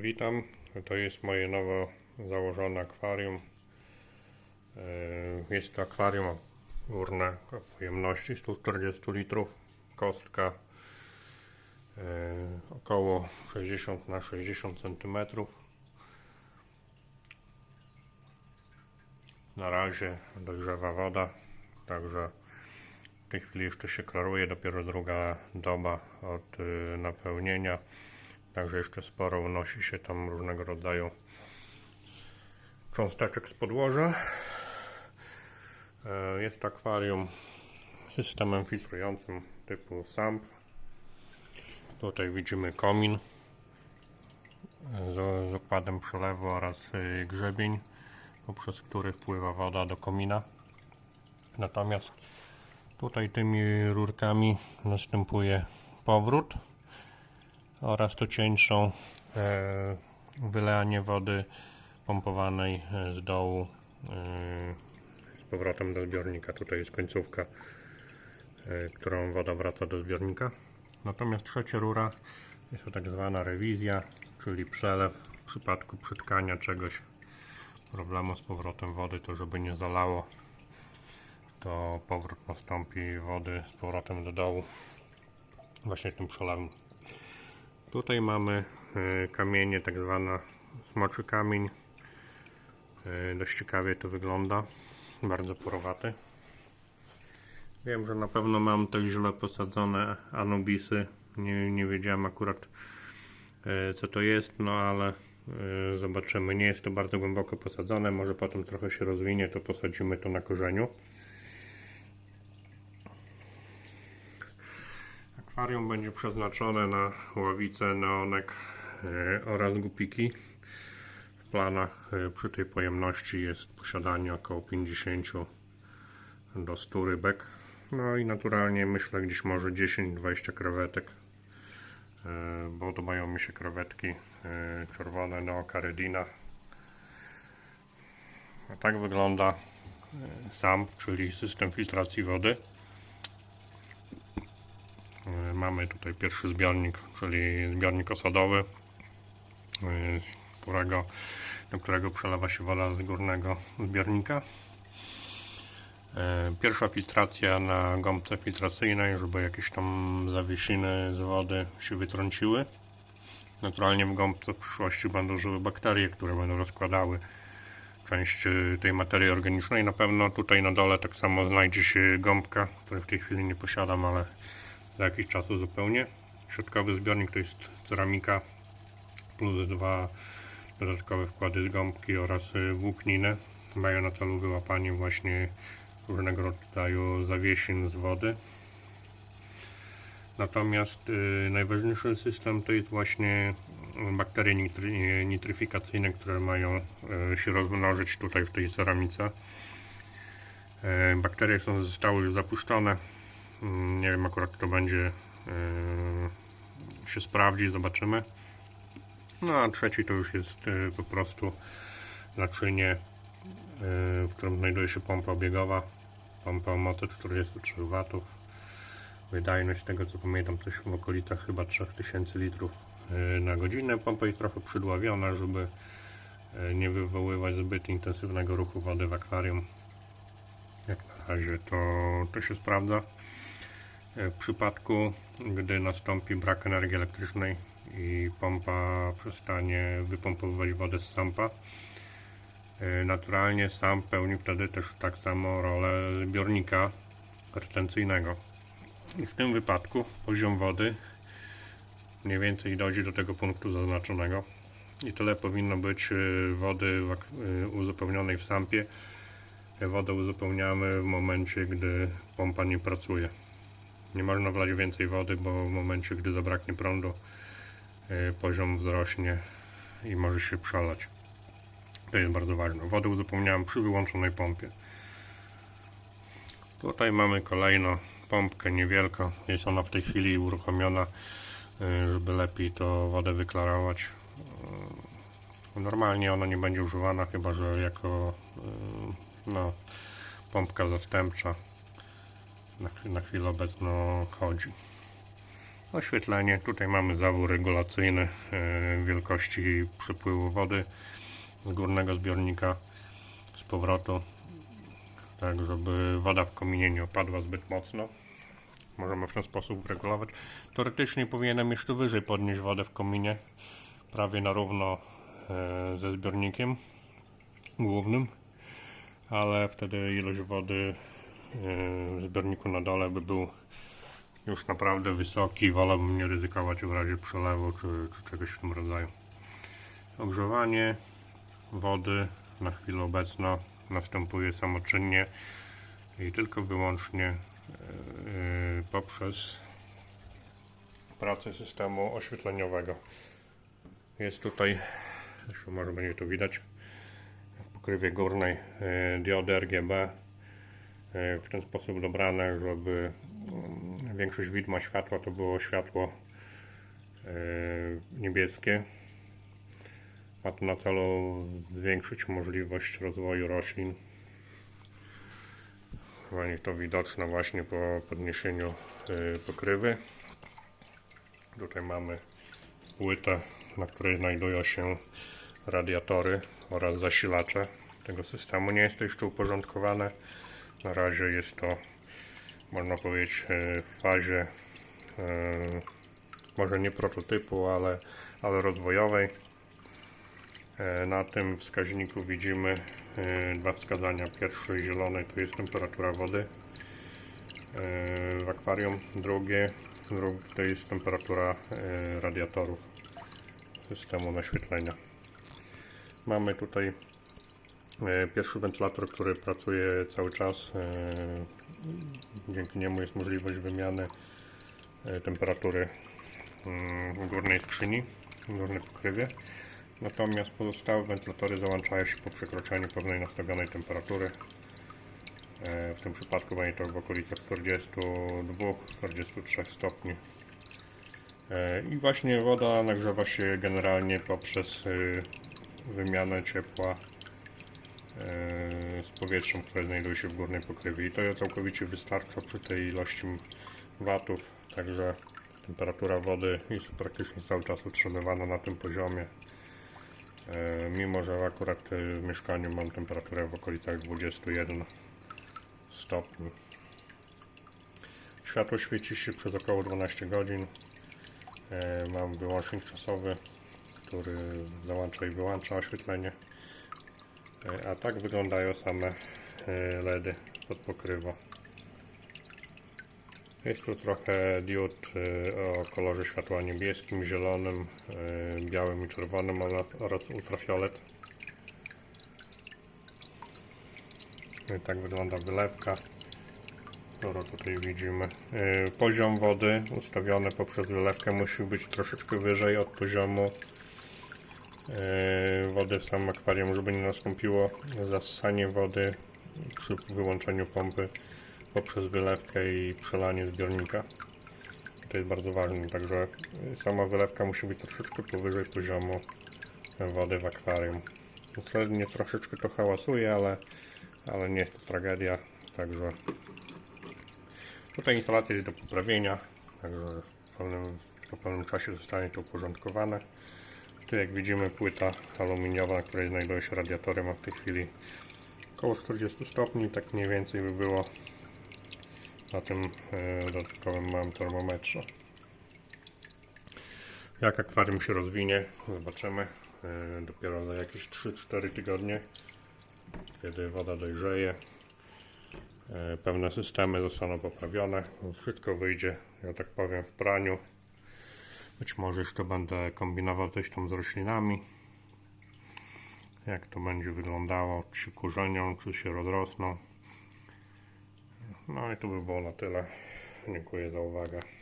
Witam, to jest moje nowo założone akwarium. E, Jest to akwarium górne pojemności 140 litrów, kostka e, około 60 na 60 cm. Na razie dojrzewa woda, także w tej chwili jeszcze się klaruje, dopiero druga doba od y, napełnienia. Także jeszcze sporo unosi się tam różnego rodzaju cząsteczek z podłoża. E, Jest akwarium systemem filtrującym typu SAMP. Tutaj widzimy komin e, z, układem przelewu oraz y, grzebień, poprzez który wpływa woda do komina. Natomiast tutaj tymi rurkami następuje powrót oraz to cieńszą e, wylanie wody pompowanej e, z dołu e, z powrotem do zbiornika. Tutaj jest końcówka, którą woda wraca do zbiornika. Natomiast trzecia rura jest to tak zwana rewizja, czyli przelew w przypadku przytkania czegoś, problemu z powrotem wody, to żeby nie zalało, to powrót nastąpi wody z powrotem do dołu właśnie tym przelewem. Tutaj mamy e, kamienie, tak zwana smoczy kamień. E, Dość ciekawie to wygląda. Bardzo porowaty. Wiem, że na pewno mam to źle posadzone Anubisy. Nie, nie wiedziałem akurat e, co to jest, no ale zobaczymy. Nie jest to bardzo głęboko posadzone. Może potem trochę się rozwinie, to posadzimy to na korzeniu. Akwarium będzie przeznaczone na ławice, neonek e, oraz gupiki. W planach e, przy tej pojemności jest posiadanie około 50 do 100 rybek. No i naturalnie myślę gdzieś może 10-20 krewetek, e, bo podobają mi się krewetki czerwone neokaredina. A tak wygląda SAMP, czyli system filtracji wody. Mamy tutaj pierwszy zbiornik, czyli zbiornik osadowy, którego, do którego przelewa się woda z górnego zbiornika. Pierwsza filtracja na gąbce filtracyjnej, żeby jakieś tam zawiesiny z wody się wytrąciły. Naturalnie w gąbce w przyszłości będą żyły bakterie, które będą rozkładały część e, tej materii organicznej. Na pewno tutaj na dole tak samo znajdzie się gąbka, której w tej chwili nie posiadam, ale za jakiś czas uzupełnię. Środkowy zbiornik to jest ceramika plus dwa dodatkowe wkłady z gąbki oraz y, włókninę. Mają na celu wyłapanie właśnie różnego rodzaju zawiesin z wody. Natomiast y, najważniejszy system to jest właśnie bakterie nitry, nitryfikacyjne, które mają y, się rozmnożyć tutaj w tej ceramice. Y, bakterie są zostały już zapuszczone. Nie wiem akurat kto będzie y, się sprawdzi, zobaczymy. No a trzeci to już jest y, po prostu naczynie, y, w którym znajduje się pompa obiegowa. Pompa o mocy 43 W. Wydajność tego co pamiętam coś w okolicach chyba 3000 litrów na godzinę. Pompa jest trochę przydławiona, żeby nie wywoływać zbyt intensywnego ruchu wody w akwarium. Jak na razie to, to się sprawdza. W przypadku, gdy nastąpi brak energii elektrycznej i pompa przestanie wypompowywać wodę z sampa, e, naturalnie sam pełni wtedy też tak samo rolę zbiornika retencyjnego. I w tym wypadku poziom wody mniej więcej dojdzie do tego punktu zaznaczonego. I tyle powinno być e, wody e, uzupełnionej w sampie. Wodę uzupełniamy w momencie, gdy pompa nie pracuje. Nie można wlać więcej wody, bo w momencie, gdy zabraknie prądu, y, poziom wzrośnie i może się przelać. To jest bardzo ważne. Wodę uzupełniałem przy wyłączonej pompie. Tutaj mamy kolejną pompkę niewielką. Jest ona w tej chwili uruchomiona, y, żeby lepiej to wodę wyklarować. Y, Normalnie ona nie będzie używana, chyba że jako no, pompka zastępcza na, na chwilę obecną chodzi. Oświetlenie. Tutaj mamy zawór regulacyjny e, wielkości przepływu wody z górnego zbiornika z powrotu. Tak, żeby woda w kominie nie opadła zbyt mocno. Możemy w ten sposób regulować. Teoretycznie powinienem jeszcze wyżej podnieść wodę w kominie, prawie na równo e, ze zbiornikiem głównym, ale wtedy ilość wody zbiorniku na dole by był już naprawdę wysoki. Wolałbym nie ryzykować w razie przelewu czy, czy czegoś w tym rodzaju. Ogrzewanie wody na chwilę obecną następuje samoczynnie i tylko wyłącznie e, poprzez pracę systemu oświetleniowego. Jest tutaj, może będzie to widać, w pokrywie górnej e, diody RGB w ten sposób dobrane, żeby mm, większość widma światła to było światło e, niebieskie. Ma to na celu zwiększyć możliwość rozwoju roślin. Będzie to widoczne właśnie po podniesieniu y, pokrywy. Tutaj mamy płytę, na której znajdują się radiatory oraz zasilacze tego systemu. Nie jest to jeszcze uporządkowane. Na razie jest to, można powiedzieć, y, w fazie y, może nie prototypu, ale, ale rozwojowej. E, Na tym wskaźniku widzimy e, dwa wskazania. Pierwszy zielony to jest temperatura wody e, w akwarium. Drugie, to jest temperatura e, radiatorów systemu naświetlenia. Mamy tutaj e, pierwszy wentylator, który pracuje cały czas. E, Dzięki niemu jest możliwość wymiany e, temperatury mm, górnej skrzyni, górnej pokrywie. Natomiast pozostałe wentylatory załączają się po przekroczeniu pewnej nastawionej temperatury. E, W tym przypadku będzie to w okolicach 42-43 stopni. E, I właśnie woda nagrzewa się generalnie poprzez wymianę ciepła e, z powietrzem, które znajduje się w górnej pokrywie. I to całkowicie wystarcza przy tej ilości watów, także temperatura wody jest praktycznie cały czas utrzymywana na tym poziomie. E, Mimo, że akurat e, w mieszkaniu mam temperaturę w okolicach 21 stopni. Światło świeci się przez około 12 godzin. E, Mam wyłącznik czasowy, który załącza i wyłącza oświetlenie. E, A tak wyglądają same e, LEDy pod pokrywą. Jest tu trochę diod e, o kolorze światła niebieskim, zielonym, białym i czerwonym oraz- ultrafiolet. Tak wygląda wylewka, którą tutaj widzimy. Poziom wody ustawiony poprzez wylewkę musi być troszeczkę wyżej od poziomu e, wody w samym akwarium, żeby nie nastąpiło zassanie wody przy wyłączeniu pompy poprzez wylewkę i przelanie zbiornika. To jest bardzo ważne, także sama wylewka musi być troszeczkę powyżej poziomu wody w akwarium. Średnie troszeczkę to hałasuje, ale, ale nie jest to tragedia, także tutaj instalacja jest do poprawienia, także w pewnym, po pewnym czasie zostanie to uporządkowane. Tu jak widzimy płyta aluminiowa, na której znajdują się radiatory, ma w tej chwili około 40 stopni, tak mniej więcej by było na tym e, dodatkowym małym termometrze. Jak akwarium się rozwinie, zobaczymy. E, dopiero za jakieś 3-4 tygodnie, kiedy woda dojrzeje, e, pewne systemy zostaną poprawione. Wszystko wyjdzie, ja tak powiem, w praniu. Być może jeszcze będę kombinował coś tam z roślinami. Jak to będzie wyglądało, czy się korzenią, czy się rozrosną. No i to by było na tyle. Dziękuję za uwagę.